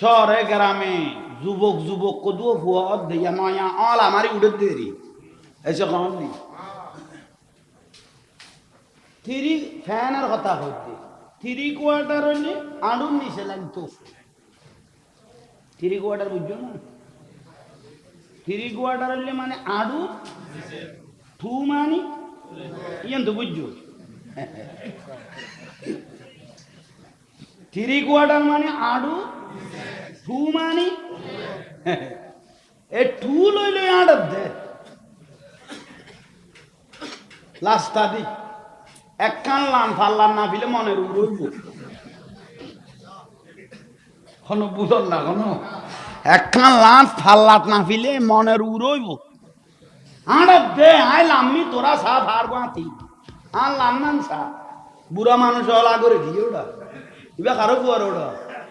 শহরে গ্রামে যুবক যুবক কদুও ফুয়াত দিয়া নয়া অল আমারই উড়ে দেরি এসে কম নি থ্রি ফ্যানের কথা হইতে থ্রি কোয়ার্টার হইলে আড়ুন নিচে লাগতো থ্রি কোয়ার্টার বুঝছ না থ্রি কোয়ার্টার হইলে মানে আড়ু টু মানি ইয়েন তো বুঝছ থ্রি কোয়ার্টার মানে আড়ু টু মানি এ টু লই লই আড়ত দে। লাস্তা দি। একখান লান ফাল্লান না ফিলে মনের উড়ইব কোনো বুঝল না কোনো একখান লান ফাল্লাত না ফিলে মনের উড়ইব আড়ত দে আই লাম্মি, তোরা সা ভার বাঁতি। আর লান্নান সা। বুড়া মানুষ হলা করে দিয়ে ওটা ইবা কারও বুয়ার ওটা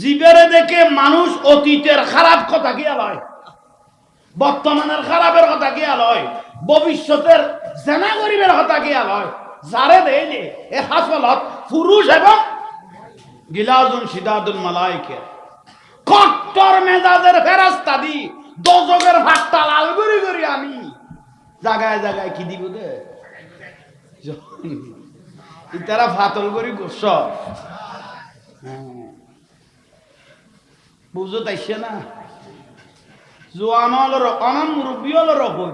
জীবেরে দেখে মানুষ অতীতের খারাপ কথা কি আলয়? বর্তমানের খারাপের কথা কি আলয়? ভবিষ্যতের জেনা গরিবের কথা কি আলয়? যারে দেয়নি এ হাসলত পুরুষ এবং গিলাজুন সিদাদুল মালাইকে। কট্টর মেজাজের ফেরাস্তা দি দজকের ভাতটা লাল করি করি আমি। জায়গায় জায়গায় কি দিব দে? ইতারা ফাতল করি গোস বুঝো তাইছে না। জোয়ান হলো অনাম রকম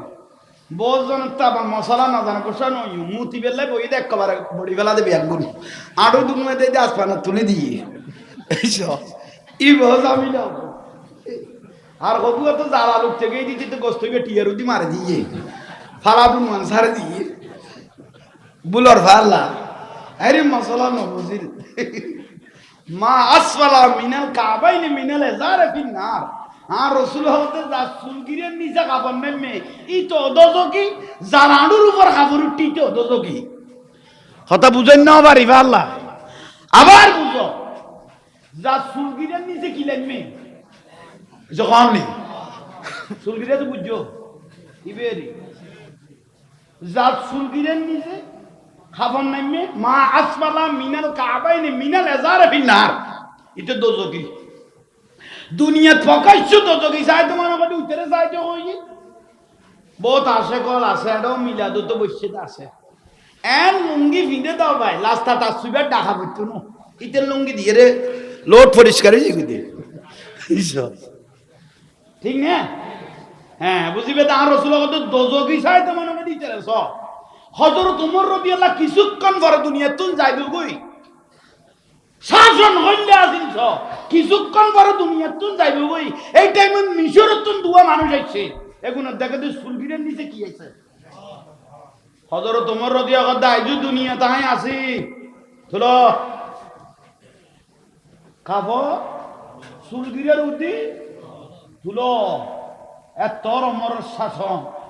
বোজন তাবা মশলা না জানা গোসা নই মুতি বেলায় বই দেখ কবার বড়ি বেলা দেবে এক গুণ আরও দিয়ে আসপানা তুলে দিয়ে। এইসব ই আমি না। আর হবু তো জ্বালা লোক থেকে দিতে তো গোস্ত টিয়ার উদি মারে দিয়ে। ফালা দুন মান সারে দিয়ে। বুলর ফাল্লা আরে মশলা মা আসফালা মিনাল কাবাইনি মিনাল এজারে ফিন্নার। আর রসুল হতে যা সুলগিরের নিচে কাপড় নেমে ই তো অদজকি জানাডুর উপর কাপড় উঠি তো অদজকি কথা বুঝেন না পারি পারলা আবার বুঝো। যা সুলগিরের নিচে কি লাগবে যখন নেই সুলগিরে তো বুঝছ ইবেরি। যা সুলগিরের নিচে খাবার নামে মা আসমালা মিনাল কাবাইনি মিনাল এজারে ফিন্নার। এটা দোজকি দুনিয়া প্রকাশ্য দোজকি চাই তোমার কাছে উত্তরে চাইতে হই বহুত আছে কল আছে এটাও মিলাদ তো বসছে আছে এন লুঙ্গি ফিঁদে দাও ভাই লাস্তা তার সুইবার ডাকা পড়তো না। ইতের লুঙ্গি দিয়ে রে, লোড পরিষ্কার ঠিক না? হ্যাঁ বুঝিবে তাহার রসুল কত দোজকি চাই তো মনে দিতে সব হজরত উমর রবি আল্লাহ কিছুক্ষণ পরে দুনিয়া তুন যাইবে গই শাসন হইলে আসিল কিছুক্ষণ পরে দুনিয়া তুন গই এই টাইমে মিশর তুন দুয়া মানুষ আইছে। সুলগিরের নিচে কি আছে হজরত উমর কথা আইজু দুনিয়া তাহাই আসি তুলো খাব সুলগিরের উদি তুলো এত অমর শাসন।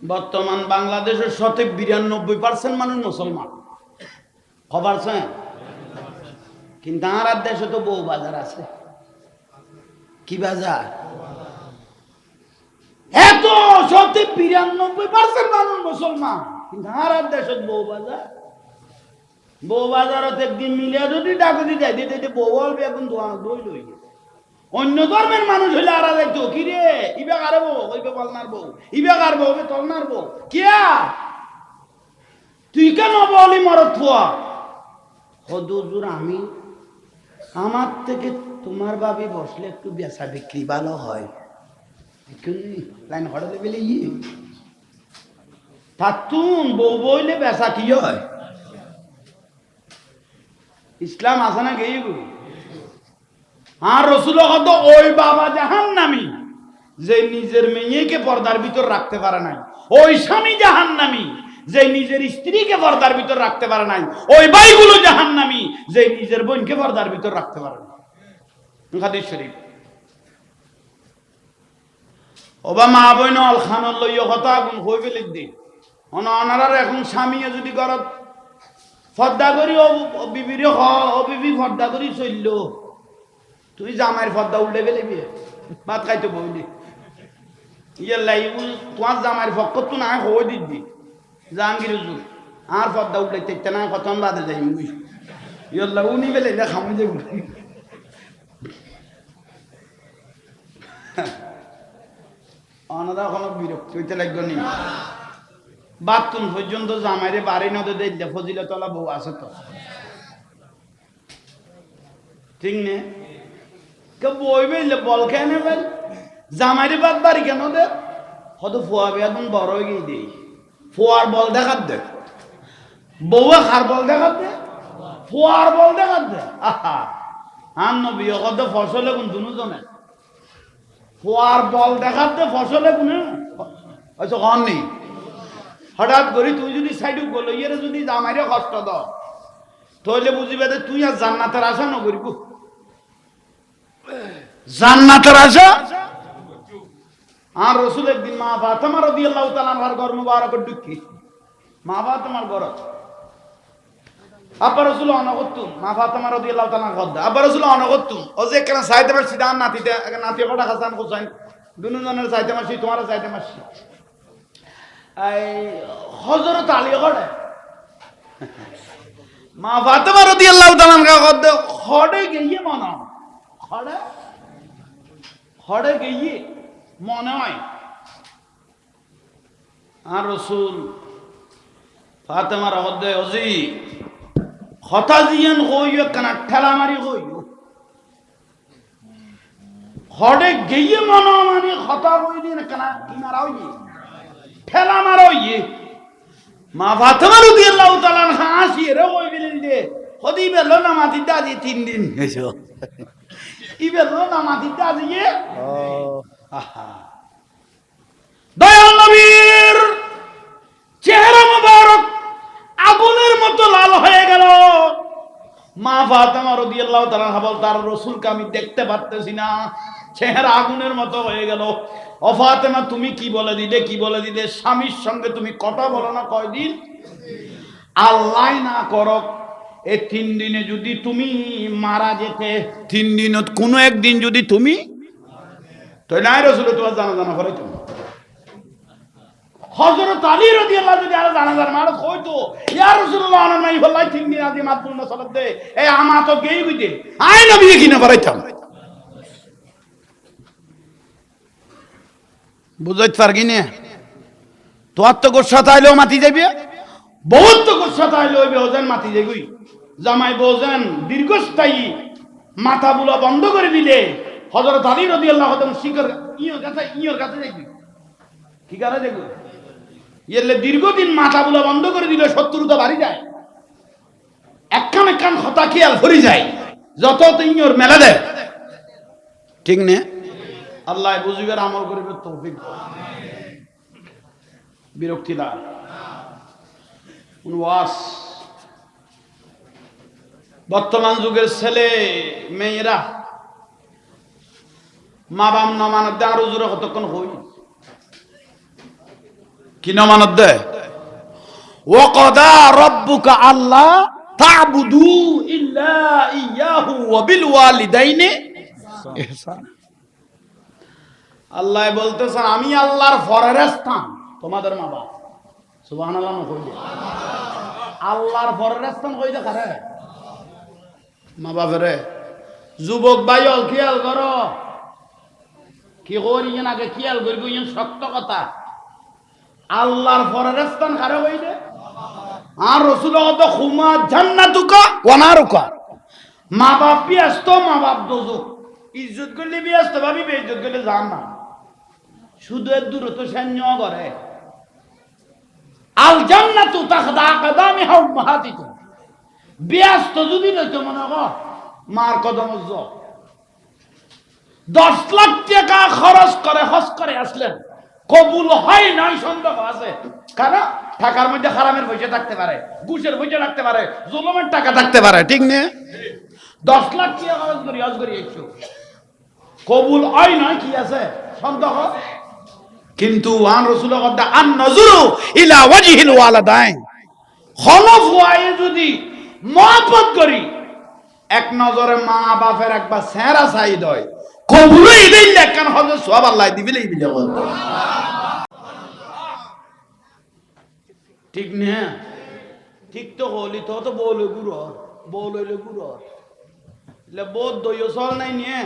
বর্তমান বাংলাদেশের শতক বিরানব্বই পার্সেন্ট মানুষ মুসলমান। খবর কিন্তু আর দেশে তো বউ বাজার আছে। কি বাজার? এত শতক বিরানব্বই পার্সেন্ট মানুষ মুসলমান। কিন্তু আর দেশে বউ বাজার। বউ বাজারত একদিন মিলে যদি ডাকুতি যায় দিতে বউ হবে এখন দোয়া দই লই অন্য ধর্মের মানুষ হইলে আর দেখতো কি রে? ইবে কারে বউ ওইবে বলনার বউ ইবে কার বউ ওবে তলনার বউ। কিয়া তুই কেন বলি মরত ফুয়া হদুজুর আমি আমার থেকে তোমার ভাবি বসলে একটু বেচা বিক্রি ভালো হয়। লাইন হঠাৎ বেলে ইয়ে। থাকুন বউ বইলে বেচা কি হয়? ইসলাম আছে না গেই আর রসুল কত ওই বাবা জাহান নামি যে নিজের মেয়েকে পর্দার ভিতর রাখতে পারে নাই। ওই স্বামী জাহান নামি যে নিজের স্ত্রীকে পর্দার ভিতর রাখতে পারে নাই। ওই ভাইগুলো জাহান নামি যে নিজের বোনকে পর্দার ভিতর রাখতে পারে না হাদিস শরীফ। ওবা মা বইন অল খানর লইয় কথা আগুন হই ফেলে দি। অন অনারার এখন স্বামীয়ে যদি ঘরত ফর্দা করি ও বিবির হ ও বিবি ফর্দা করি চলল। তুই জামাইয়ের ফর্দা উল্টে ফেলিবি ভাত খাইতে লাইব তোমার জামাইয়ের পক্ষ তো না হই দিদি জাহাঙ্গীর আর ফর্দা উল্টে তেতে না কত বাদে যাই মুই উনি বেলে না খামু যে অনারা কোনো বিরক্তি হইতে লাগবে নি। বাতুন পর্যন্ত জামাইরে বাড়ি নদে দিলে ফজিলে তলা বউ আছে তো। ঠিক নে? কে বই বেলে বল খেয়ে নেবে জামাইরে বাদ বাড়ি কেন দে? হয়ত ফুয়া বিয়া তুমি বড় হয়ে গিয়ে দেই ফুয়ার বল দেখাত দে। বউয়ে খার বল দেখাত দে। ফুয়ার বল দেখাত দে। আহা। আন নবী কত ফসলে কোন দুজনে ফুয়ার বল দেখাতে ফসলে কোনে? আচ্ছা কন নেই হঠাৎ করি তুই যদি সাইডে গলো ইয়ে যদি জামাইরে কষ্ট দ তাহলে বুঝিবে তুই আর জান্নাতের আশা নকরিব জান্নাতের আশা আর রসুল একদিন মা ফাতেমা রাদিয়াল্লাহু তাআলা আমার ঘর মুবারক ঢুকি মা ফাতেমার ঘর। আব্বা রসুল অনগত্তুম মা ফাতেমা রাদিয়াল্লাহু তাআলা ঘর আব্বা রসুল অনগত্তুম ও যে কেন সাইতে মারছি? দান নাতিতে। নাতি কটা হাসান হোসেন দুজনের সাইতে মারছি, তোমার সাইতে মারছি। এই হজরত আলী করে মা ফাতেমা রাদিয়াল্লাহু তাআলা ঘর খড়ে গিয়ে মনে খড়ে খড়ে গিয়ে মনে হয়, আর রসুল ফাতেমার হদে অজি হতা জিয়ান কইও কেন ঠেলা মারি কইও হডে গিয়ে মনে মানে হতা কই দিন কেন কি মারা হইয়ে ঠেলা মারা হইয়ে। মা ফাতেমা রাদিয়াল্লাহু তাআলা হাসি রে কই দিলেন দে হদি বেলো না মাতি দাদি তিন দিন গেছো ই বেলো না মাতি দাদি দয়াল নবীর চেহারা মুবারক আগুনের মতো লাল হয়ে গেল। মা ফাতেমা রাদিয়াল্লাহু তাআলা বল তার রাসূলকে আমি দেখতে পারতেছি না। চেহারা আগুনের মতো হয়ে গেল। ও ফাতেমা তুমি কি বলে দিলে কি বলে দিলে? স্বামীর সঙ্গে তুমি কথা বলো না কয়দিন? আল্লাহ না করক এই তিন দিনে যদি তুমি মারা যেতে, তিন দিনত কোনো একদিন যদি তুমি তো নাই রসুল, তোমার জানা জানা করে তুমি হযরত আলী রাদিয়াল্লাহু যদি আর জানা জানা মার কইতো রাসূলুল্লাহ, আনা নাই হল্লাই তিন দিন দে। এ, আমা তো গেই গইতে আই নবী কি না পারাইতাম বুঝাইতে পারগি না? তোর তো গোসা তাইলেও মাতি যাবি বহুত তো গোসা তাইলে ওই বেহজান মাতি যাবি জামাই বৌজান দীর্ঘস্থায়ী মাথা বুলা বন্ধ করে দিলে হজরত আলী রদি আল্লাহ ইয়র কাছে ইয়র কাছে দেখবি কি কারণে দেখব ইয়েলে দীর্ঘদিন মাথা বুলা বন্ধ করে দিলে শত্রুতা বাড়ি যায়। একখান একখান হতা খেয়াল ভরি যায় যত ইয়র মেলা দেয়। ঠিক নে? আল্লাহ বুঝিবার আমল করিবে তৌফিক। বিরক্তি বর্তমান যুগের ছেলে, মেয়েরা, মা বাম নমানত দেয়, আর উজুরে কতক্ষণ হই? কি নমানত দেয়? ও কদা রব্বুকা আল্লাহ তাবুদু ইল্লা ইয়াহু ওয়া ওয়ালিদাইনি। ইহসানা আল্লাহ বলতেছেন আমি আল্লাহর ফরের স্থান তোমাদের মা বাপ। সুবহানাল্লাহ কইলে। আল্লাহর ফরের স্থান কইতে কারে মা বাপেরে, যুবক ভাই খেয়াল করো। কি করি আগে খেয়াল করি ইয়েন সত্য কথা। আল্লাহর ফরের স্থান কইলে আর রসুল খুমা মা বাপ ব্যস্ত, মা বাপ দোজক। ইজ্জত করলে ব্যস্ত, ভাবি বেইজ্জত করলে যান না। শুধু এর দূরত্ব সৈন্য করে। আল জান্নাতু তাখদা আকদামি হাউ মাহাতিতু ব্যস্ত যদি লইতো মনে কর, মার কদম দশ লাখ টাকা খরচ করে, হজ করে আসলেন। কবুল হয় নাই, সন্দেহ আছে। কারণ টাকার মধ্যে হারামের পয়সা থাকতে পারে, ঘুষের পয়সা থাকতে পারে, জুলুমের টাকা থাকতে পারে, ঠিক নে? দশ লাখ টাকা খরচ করি, হজ করি, একটু। কবুল হয় নয় কি আছে? সন্দেহ? কিন্তু আন রসুল আন নজরু ইলা ওয়াজিহিল ওয়ালাদাইন। হলফ হওয়ায় যদি মহব্বত করি। এক নজরে মা বাপের একবার সেরা সাইড হয়। কবুল ইদিন লেখান হবে? সব আল্লাহ দিবি লাগবি জগৎ ঠিক না? ঠিক তো হলি, তো তো বল গুরু বল হইলে গুরু লে বোধ দইয় চল নাই নিয়ে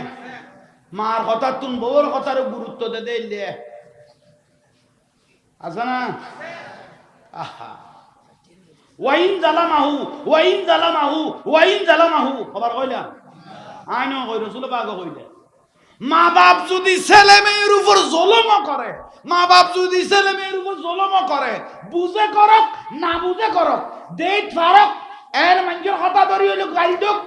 মার কথা তুন, বউর কথার গুরুত্ব দে দে ইলে আছে না? আহা। ওয়াইন জালামাহু ওয়াইন জালামাহু ওয়াইন জালামাহু। খবর কইলা? আইন কই রসুল বাগ কইলে। মা বাপ যদি ছেলে মেয়ের উপর জলম করে মা বাপ যদি ছেলে মেয়ের উপর জলম করে, বুঝে করক, না বুঝে করক দেখ ফারক, এর মানুষের কথা ধরি হইল গালি দোক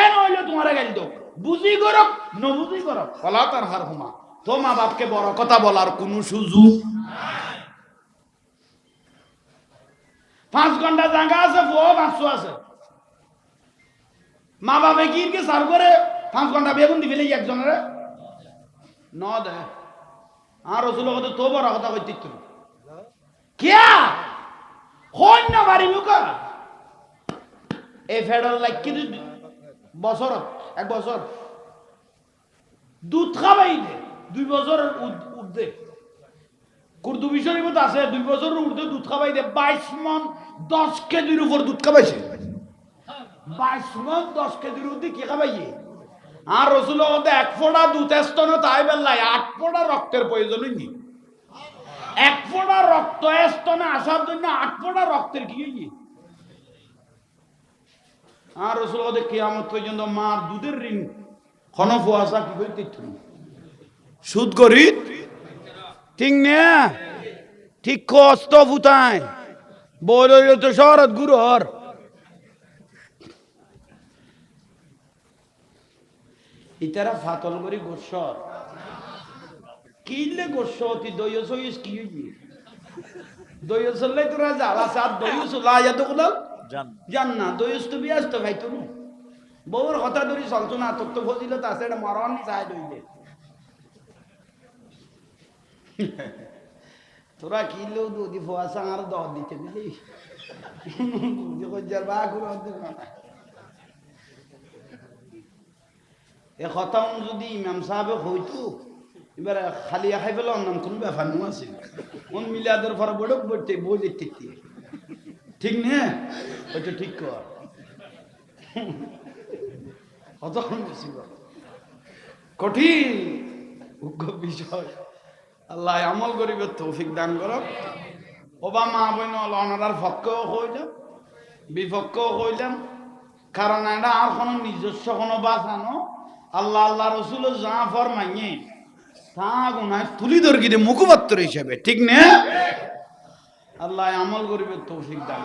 এন হইল তোমার গালি দোক বুঝি করক নবুঝি করক বলা তার হার হুমা। তো মা বাপকে বড় কথা বলার কোনো সুযোগ পাঁচ ঘণ্টা জায়গা আছে বউ পাঁচশো আছে। মা বাবা কি কে সার করে পাঁচ ঘণ্টা বেগুন দিবে একজনের? ন দে। আর রসুল কথা তো বড় কথা কইতে তুমি কিয়া? হইন না বাড়ি মুখা? এই ফেডার লাগ কি বছর, এক বছর। দুধ খাবাই দে, দুই বছর উঠবে কুর্দুবি শরীফত আছে, দুই বছর উর্ধে দুধ খাবাই দে, বাইশ মন দশ কেজির উপর দুধ খাবাইছে। বাইশ মন দশ কেজির উর্ধে কি খাবাইছে? আর রসুল এক ফোঁটা দুধ স্তনে তাই বেলায় আট ফোঁটা রক্তের প্রয়োজন নেই এক ফোঁটা রক্ত স্তনে আসার জন্য আট ফোঁটা রক্তের কি হয়েছে আর রসুল কিয়ামত পর্যন্ত মার দুধের ঋণ, খনফ আসা কি করতে সুদ করি ঠিক নে? ঠিক কষ্ট ফুটায় বল তো শহরত গুরুহর। ইতারা ফাতল করি গোসর। কিলে গোসর তুই দই সইস কি হইবি? দই সল্লাই তোরা যাবা সাত দই সলা ইয়া তো কোলাল জান না দই তো বিয়াস তো ভাই তুমি বউর কথা ধরি চলতো না তোর তো ফজিলত আছে এটা মরণ চাই দইলে। তোরা কিনলেও দুধি ফোয়া সাঙার দর দিতে বুঝলি? কজ্জার বা করে এ কথা যদি ইমাম সাহেবে হইতো এবার খালি খাই পেলে অন্য কোনো ব্যাপার নো আছে কোন মিলাদের পরে বড়ক বলতে বই দেখতে ঠিক নে? ওইটা ঠিক কর। কতক্ষণ বেশি কঠিন বিষয়। আল্লাহ আমল করিবে, তৌফিক দান করো। ওবা মা বইন অনারার পক্ষেও হইলাম বিপক্ষেও হইলাম কারণ এটা আর কোনো নিজস্ব কোনো বাঁচানো আল্লাহ আল্লাহ রসুল যা ফরমাইয়ে, তা গুনায় তুলি দর্গিতে মুখপাত্র হিসেবে, ঠিক নে? আল্লাহ আমল করিবে, তৌফিক দান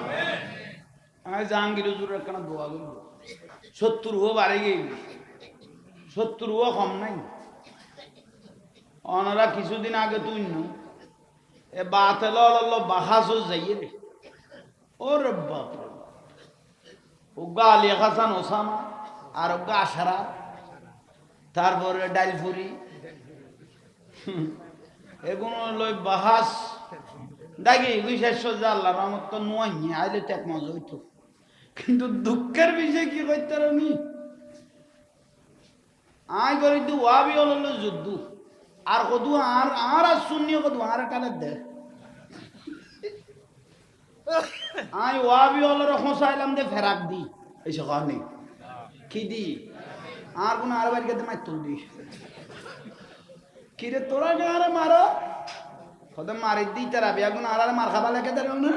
আমি জাহাঙ্গীর হুজুর একখানা দোয়া করব। সত্তর ও বাড়ি সত্তর ও কম নাই। অনারা কিছুদিন আগে তুই নু, এ বাতেল বাহাস যাইয়ে রে ওরে বাপ উগা আলী হাসান ওসামা আর উগা আশারা, তারপরে ডাইলফুরি। এগুলো লই বাহাস। দেখি বিশেষ যে আল্লাহ রহমত, তো নুয়াই আইলে টেক মজা হইতো। কিন্তু দুঃখের বিষয় কি করতে আমি? আয় করি তো ওয়াবি হলো যুদ্ধ। আর কদু আর আর আর শূন্য কদু আর কানে দে আই ওয়াবি হলো হোসাইলাম দে, ফেরাক দি। এই সকালে কি দি? আর কোন আর বাড়ি গেতে মার তুল দি। কিরে তোরা গারে মারো? কত মারি দি তারা বিয়া, কোন আর আর মার খাবা লাগে তার না?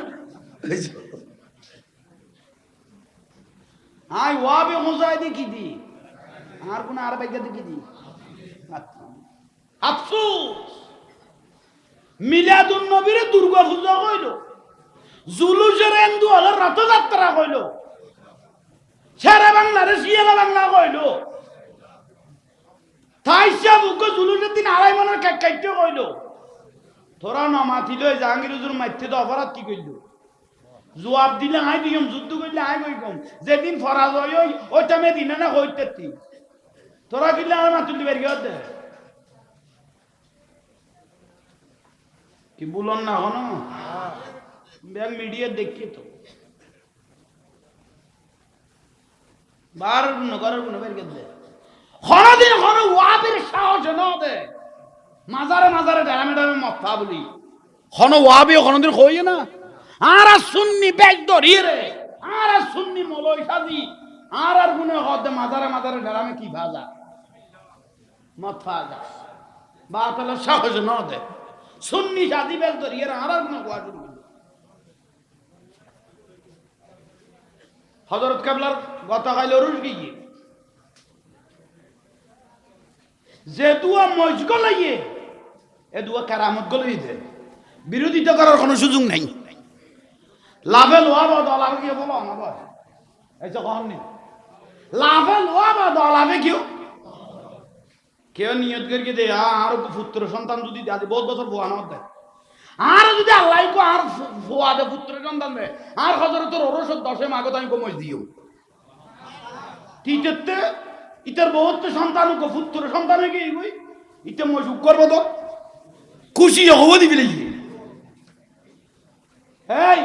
আই ওয়াবি হোসাই দি কি দি? আর কোন আর বাড়ি গেতে কি দি? আফসোস। মিলাদুন নবীরে দুর্গা পূজা কইল, জুলুসের এন্দু হলো রথযাত্রা কইল সারা বাংলারে শিয়ালা বাংলা কইল। থাইসা বুক জুলুসের দিন আড়াই মনের কেক কইল। তোরা নমাতিল জাহাঙ্গীর হুজুর মাইতে তো অপরাধ কি কইল? জবাব দিলে আই দিম যুদ্ধ করলে আই কই কম যেদিন ফরাজ হয় ওই ওই টাইমে দিনে না হইতে তোরা কিনলে আর মাতুল দিবার কি কি বুলন না, হন? ব্যাগ মিডিয়া দেখি তো। বার নগরের গুণ বের করে হরদিন হর ওয়াবের সাহস ন দে। মাজারে মাজারে ডারামে ডারামে মথা বলি। হন ওয়াবে হনদিন কইয়ে না। আর সুন্নি ব্যাগ ধরিয়ে রে আর সুন্নি মলই সাজি। আর আর গুনে হদে মাজারে মাজারে ডারামে কি ভাজা? মাথা যা বাতলে সাহস ন দে। সুন্নি জাতি ব্যাগ ধরিয়ে আর গুনে কোয়া শুরু করল। হজরত কাবলার গতা খাইল রুশ গিয়ে। যে দুয়া মজগ লাইয়ে এ দুয়া কারামত গলই দে বিরোধিতা করার কোনো সুযোগ নাই। লাভে লোয়া বা দলাভে গিয়ে বলো বল এই যে কখন নেই লাভে লোয়া বা দলাভে কেউ কেউ নিয়ত করিয়ে দে আর পুত্র সন্তান যদি আজ বহুত বছর বোয়া না দেয়। আর যদি আল্লাহ কো আর ফোয়া দে পুত্র সন্তান দে, আর হজর তোর ওরসত দশে মাগত আমি কমজ দিও। তিতেতে ইতার বহুত সন্তান কো পুত্র সন্তান কি কই ইতে মজুক করব তো। খুশি হব দিবি লাগি এই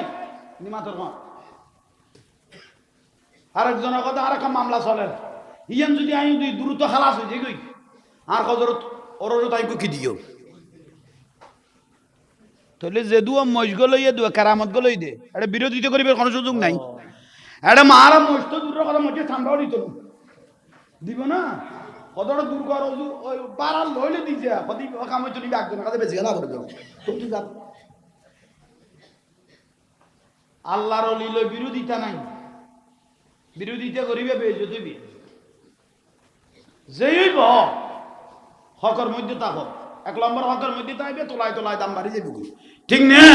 নিমা তোর মা। আরেকজনের কথা আর একটা মামলা চলে। ইয়ান যদি আমি দুই দ্রুত খালাস হয়ে যাই আর হজরত ওরও তাই কি দিও? তাহলে যে দুয়া মজগ লইয়ে দুয়া কারামত গলই দে। এটা বিরোধিতা করিবার কোনো সুযোগ নাই। এটা মারা মস্ত দূরের কথা মজে ঠান্ডাও দিত। দিব না? কতটা দূর কর লইলে দিছে কদি কাম হইতো নিবে একজনের কাছে বেশি গেলা করে দেবো। তুমি যা। আল্লাহর অলিল বিরোধিতা নাই। বিরোধিতা করিবে বেজে দিবি যেই হইব হকর মধ্যে তাকো এক নম্বর হকর মধ্যে তাইবে তোলায় তোলায় দাম বাড়ি যাবে ঠিক না?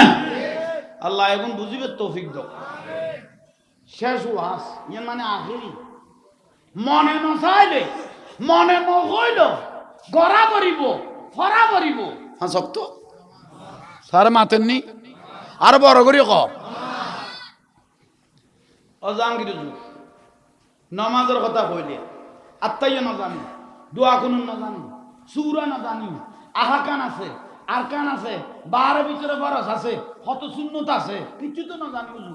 আল্লাহ এখন বুঝিবে, তৌফিক দাও। শেষ ওয়াস ইয়ান মানে আখেরি। মনে নচাইলে মনে নকইল গড়া করিব ফরা করিব। হ্যাঁ সত্য স্যার মাতেননি? আর বড় করি ক। অজাঙ্গির যুগ। নমাজের কথা কইলে। আত্মাইয়া নজানি, দোয়া কোনো নজানি। সুরা নজানি আহাকান আছে আরকান আছে বাহারের ভিতরে বরস আছে, কত শূন্যতা আছে কিছু তো নজানি বুঝু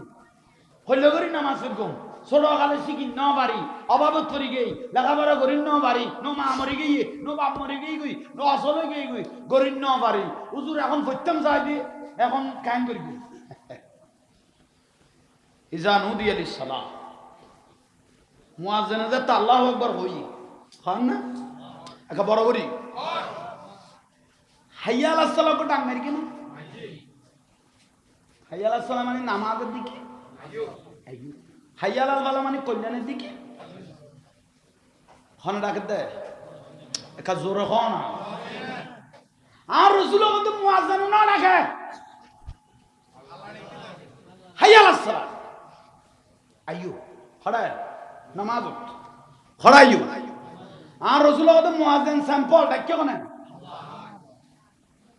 হইলে করি নামাজের গম ছোট কালে শিখি ন বাড়ি অভাবত করি গেই, লেখাপড়া করি ন বাড়ি, ন মা মরি গিয়ে ন বাপ মরি গিয়ে গই, ন অসলে গিয়ে গই গরি ন বাড়ি। উজুর এখন ফত্যম চাই দিয়ে এখন কায়ন করি গই ইজা নুদি আলি সালাম। মুয়াজ্জিনে যে তা আল্লাহু আকবার হই। হন না? একা বড় করি। হাইয়া আলাহ সালাম কো ডাং কেন হাইয়া মানে নামাজের দিকে? হাইয়া বালা মানে কল্যাণের দিকে? হন ডাকে দে। একা জোরে হন আর রসুল কিন্তু মুয়াজ্জিন না ডাকে। হাইয়া আলাহ সালাম আইয়ো। হড়ায় নামাজ হড়াইয়ো আর রসুল কত মুয়াজ্জিন স্যাম্পল ডাক্য কোনে?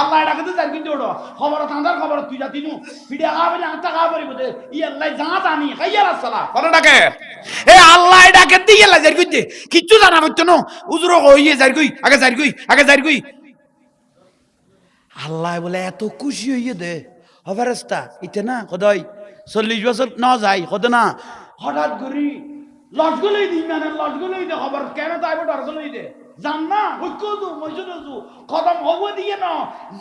আল্লাহ ডাকে তো যাই কিন্তু খবর তাঁদার খবর তুই জাতি নু পিডিয়া খাবে না আত্মা খাওয়া পারিব দে ই আল্লাহ যা জানি হাইয়াল সালাম। কথা ডাকে? এ আল্লাহ ডাকে দিয়ে আল্লাহ যাই কইতে কিচ্ছু জানা হচ্ছে না। উজুর হইয়ে যাই কই আগে যাই কই আগে যাই কই। আল্লাহ বলে এত খুশি হইয়ে দে। হবারস্তা ইতে না সদাই চল্লিশ বছর ন যাই কত না। হঠাৎ করি লটগুলোই দিই মানে লটগুলোই দে খবর। কেন তাইব ডরগুলোই দে? জান না ঐক্য দু মসজিদ দু কদম হব দিয়ে ন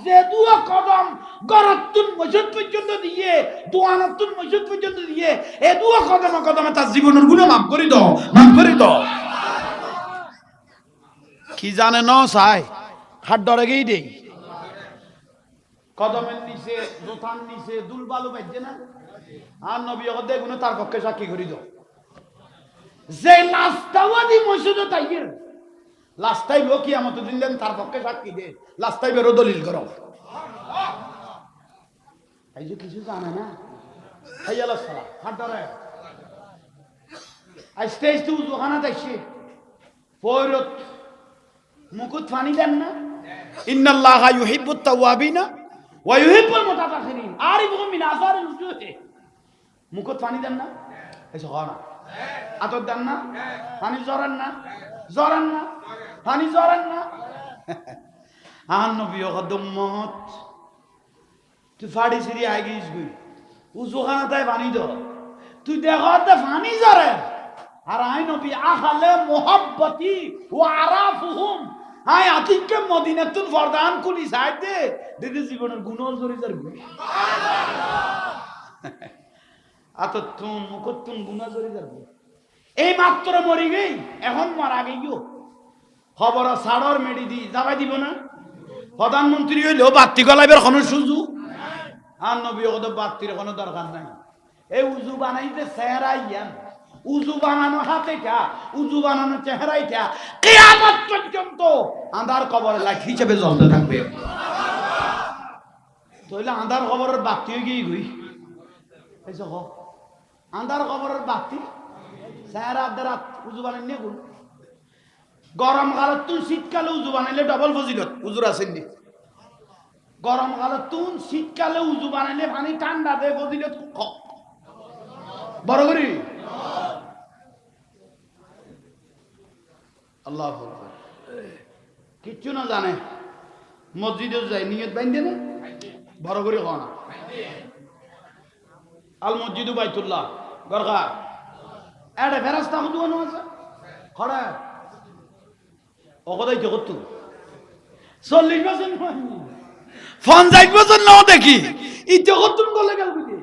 যে দুয়া কদম গরতুন মসজিদ পর্যন্ত দিয়ে দোয়ানতুন মসজিদ পর্যন্ত দিয়ে এ দুয়া কদম কদমে তার জীবনের গুণে মাফ করে দাও মাফ করে দাও। কি জানে ন চাই হাত ডরে গেই দেই। কদমের নিচে জোথান নিচে, দুল বালু বাজছে না? আর নবী অগদে গুলো তার পক্ষে সাক্ষী করি দাও। যে লাস্তাওয়াদি মসজিদ তাইয়ের লাস্তাই লো কি আমত দিলেন? তার পক্ষে সাক্ষী দে। লাস্তাই বেরো দলিল করো। এই যে কিছু জানে না? এই আলো সালা হাত ধরে আজ স্টেজ টু দোকানা দেখছি। পৈরত মুকুট ফানি দেন না? ইন্নাল্লাহ ইউহিব্বুত তাওয়াবিনা ওয়া ইউহিব্বুল মুতাতাখিরিন। আরিফুহুম মিন আসারিল উজুহি। মুকুট ফানি দেন না? এই যে না। আতর দেন না? পানি জরান না? জরান না? পানি জরান না? আন নবী কদমত তুই ফাড়ি সিরি আই গিস গুই। উজু খানা তাই পানি দ। তুই দেখতে পানি জরে আর আই নবী আখালে মোহাব্বতি ও আরাফুহুম। I they. জীবনের গুণর জরি যার গুই। আততুন মুখতুন গুণা জরি যার গুই। এই মাত্র মরি গই, এখন মারা গইও। খবর সাড়র মেডি দি যাবাই দিব না। প্রধানমন্ত্রী হইলেও বাত্তি গলাইবার কোনো সুযোগ? আর নবী কত বাত্তির কোনো দরকার নাই। এই উজু বানাইতে চেহারা ইয়ান। উজু বানানো হাতে ঠা, উজু বানানো চেহারাই ঠা কেয়ামত পর্যন্ত আন্ধার কবরে লাইট হিসেবে জ্বলতে থাকবে। তাহলে আন্ধার খবরের বাতি হয়ে গিয়ে গই। এই আন্ধার খবরের বাতি, চেহারা আদার উজু বানাই নিয়ে গরম কালত তুন শীতকালে উজু বানাইলে ডবল ফজিলত। উজুর আছেন নি? গরম কালত তুন শীতকালে উজু বানাইলে পানি ঠান্ডা দেয় ফজিলত বড় করি? আল্লাহ কিচ্ছু না জানে। মসজিদে যায়, নিয়ত বাইন্দে না? বড় করে খাওয়া না। আল মসজিদু বাইতুল্লাহ গরগা এটা ফেরাস্তা হুদুয়ানো আছে? খড়া অকদাই চল্লিশ বছর পঞ্চাশ বছর নাও দেখি। ই জগৎ তুমি গলে গেল বুঝি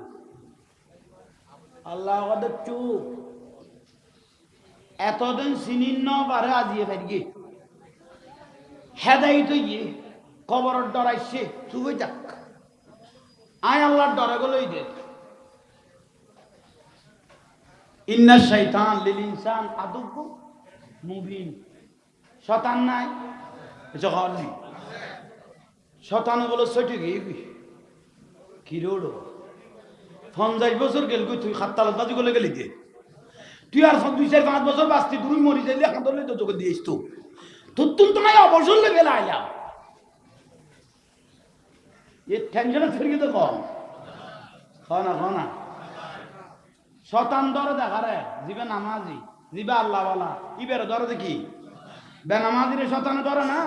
আল্লাহ আমাদের চুপ এতদিন চিনির ন বারে আজিয়ে ফেরি হেদাই তো ইয়ে কবরের ডরাইছে তুই যাক। আয় আল্লাহর ডরে গলই দে। ইন্না শৈতান লিল ইনসান আদুব্বু মুবিন। শতান নাই, জহর নেই। শতান বলো ছটি গিয়ে কি? রোড পঞ্চাশ বছর গেল গই তুই? সাততালত বাজি গলে গেলি দে তুই আর দুই, চার, পাঁচ বছর বাঁচতি, তুই মরি যাইলে ধরলে তো তোকে দিয়েছ তো তোর তুম তোমায় অবসর লেগে আইলা এ টেনশনে ফিরিয়ে তো কম? না না শতান দরে দেখা রে জিবে নামাজি, জিবে আল্লাহওয়ালা, ইবের দরে দেখি বেনামাজিরে শতানে ধরে না?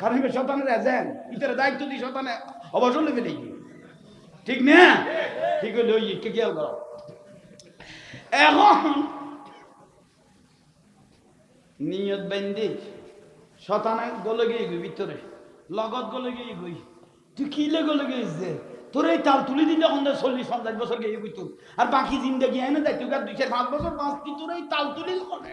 কারণ শতানের এজেন্ট ইতারে দায়িত্ব দি শতানে অবসর লেগে দেখি ঠিক না? ঠিক হইলে ওই কে খেয়াল করো। এখন নিয়ত বেন্দি শতানে গলে গিয়ে গই ভিতরে। লগত গলে গিয়ে গই তুই কি গলে গিয়েছে তোর এই তাল তুলি দিলে এখন চল্লিশ, পঞ্চাশ বছর গিয়ে গই তোর আর বাকি জিন্দগি আয় না দেখ তুই দুই চার পাঁচ বছর পাঁচ কি তোর এই তাল তুলি করে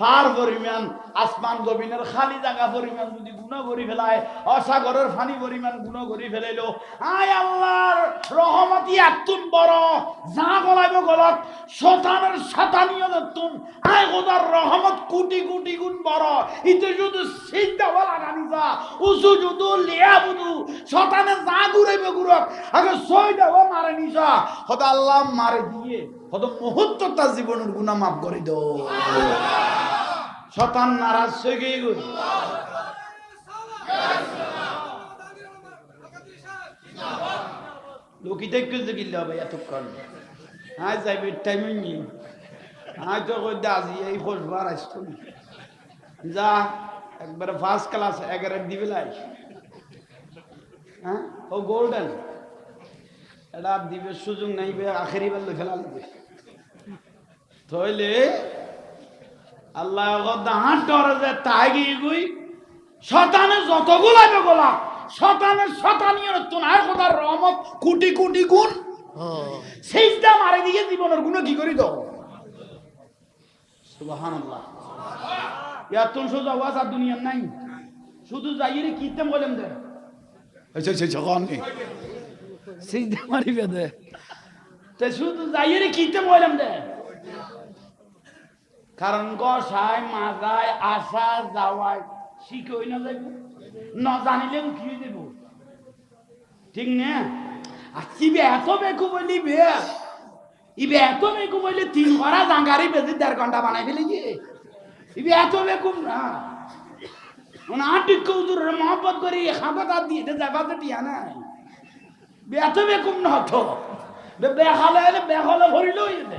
ফার পরিমাণ, আসমান জমিনের খালি জায়গা পরিমাণ যদি গুণ করি ফেলায়, অসাগরের ফানি পরিমাণ গুণ করি ফেলাইলো। আয় আল্লাহর রহমতি এতুন বড়। যা গলাইব গলত, শতানের শতানীয় তুন আয় গোদার রহমত কোটি কোটি গুণ বড়। ইতে শুধু সিদ্ধা বলা গানি যা, উসু যুদু লিয়া বুদু। শতানে যা ঘুরাইবে ঘুরক, আগে সই দেব মারে নিসা হয়তো আল্লাহ মারে দিয়ে তার জীবনের গুণা মাফ করে দো। শতান নারাজ হয়ে গিয়ে গই লোকিতে কিছু কিনলে হবে এতক্ষণ। আজ যাইবে টাইম নি হ্যাঁ তো কই আজি এই খোঁজবার আসতো। যা, একবারে ফার্স্ট ক্লাস এগারো দিবে লাই। হ্যাঁ? ও গোল্ডেন এটা দিবে সুযোগ নাই বে, আখেরি বেলা খেলা লাগবে। থইলে আল্লাহ দাহার ডরে যে তাই গিয়ে গুই শতানে যত গোলাবে গোলা শতানের শতানীয় তো না কোথার রহমত কোটি কোটি গুণ। সেইটা মারে দিয়ে জীবনের গুণ কি করি দাও? সুবহানাল্লাহ। এত সোজা ওয়াজ আর দুনিয়ার নাই। শুধু যাইয়ে রে কিতে বলেন দে। আচ্ছা আচ্ছা যখন সিজদা মারিবে দে। তে শুধু যাইয়ে রে কিতে বলেন দে। কারণ গসায় মাজায় আসা যাওয়ায় শিখই না যাইব। ন জানিলেও কি দেব ঠিক না? আর চিবে এত বেকু বলি বে ইবে এত বেকু বলি তিন ঘরা জাঙ্গারি বেশি দেড় ঘণ্টা বানাই ফেলে গিয়ে ইবে এত বেকুম না। আটিক কৌদুরের মহব্বত করে খাবার দিয়ে দে যাবা তো টিয়া নাই। এত বেকুম না তো। বে বেহালে বেহালে ভরিল হয়েছে?